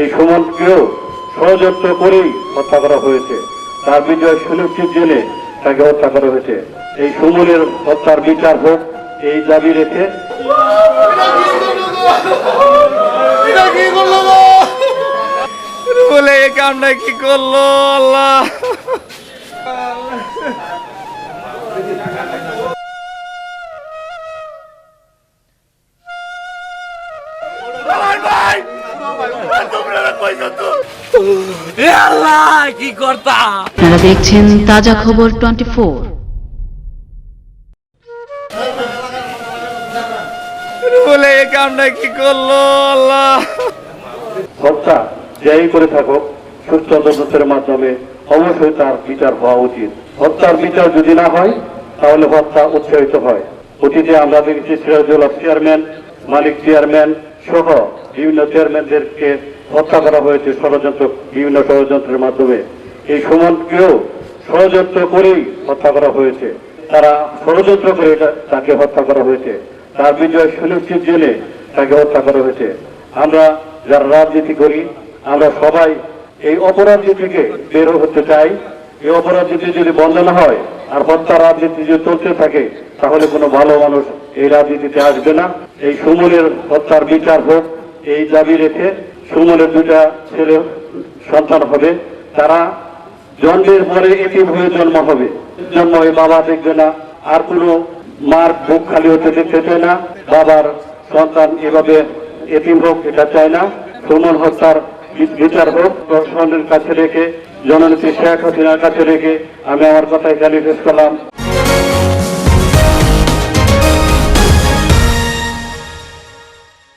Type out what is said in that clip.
এই সুমনকেও ষড়যন্ত্র করেই হত্যা করা হয়েছে। তার বিজয় সুনিশ্চিত জেনে তাকে হত্যা করা হয়েছে। এই সুমনের হত্যার বিচার হোক, এই দাবি রেখে বলে এই কামটা কি করল আল্লাহ? কি করতা। আপনারা দেখছেন তাজা খবর টোয়েন্টি ফোর। বলে এই কামটা কি করল আল্লাহ? হত্যা যাই করে থাকুক সুস্থ তদন্তের মাধ্যমে অবশ্যই তার বিচার হওয়া উচিত। হত্যার বিচার যদি না হয় তাহলে হত্যা উৎসাহিত হয়। অতীতে আমরা দেখেছি সিরাজুল চেয়ারম্যান মালিক চেয়ারম্যান সহ বিভিন্ন চেয়ারম্যানদেরকে হত্যা করা হয়েছে ষড়যন্ত্র, বিভিন্ন ষড়যন্ত্রের মাধ্যমে। এই সুমনকেও ষড়যন্ত্র করেই হত্যা করা হয়েছে। তারা ষড়যন্ত্র করে তাকে হত্যা করা হয়েছে। তার বিজয় সুনিশ্চিত জেনে তাকে হত্যা করা হয়েছে। আমরা যারা রাজনীতি করি, আমরা সবাই এই অপরাধী থেকে বের হতে চাই। এই অপরাধীতি যদি বন্ধ না হয় আর হত্যা রাজনীতি যদি চলতে থাকে, তাহলে কোনো ভালো মানুষ এই রাজনীতিতে আসবে না। এই সুমনের হত্যার বিচার হোক, এই দাবি রেখে সুমনের দুটা ছেলে সন্তান হবে। তারা জন্মের পরে এটিম হয়ে জন্ম হবে। জন্ম হয়ে বাবা দেখবে না, আর কোনো মার বুক খালি হতে দেখতে চায় না। বাবার সন্তান এভাবে এটিম হোক, এটা চায় না। সুমন হত্যার বিচার হোক প্রশাসনের কাছে রেখে, জননেত্রী শেখ হাসিনার কাছে রেখে আমি আমার কথা এখানে শেষ করলাম।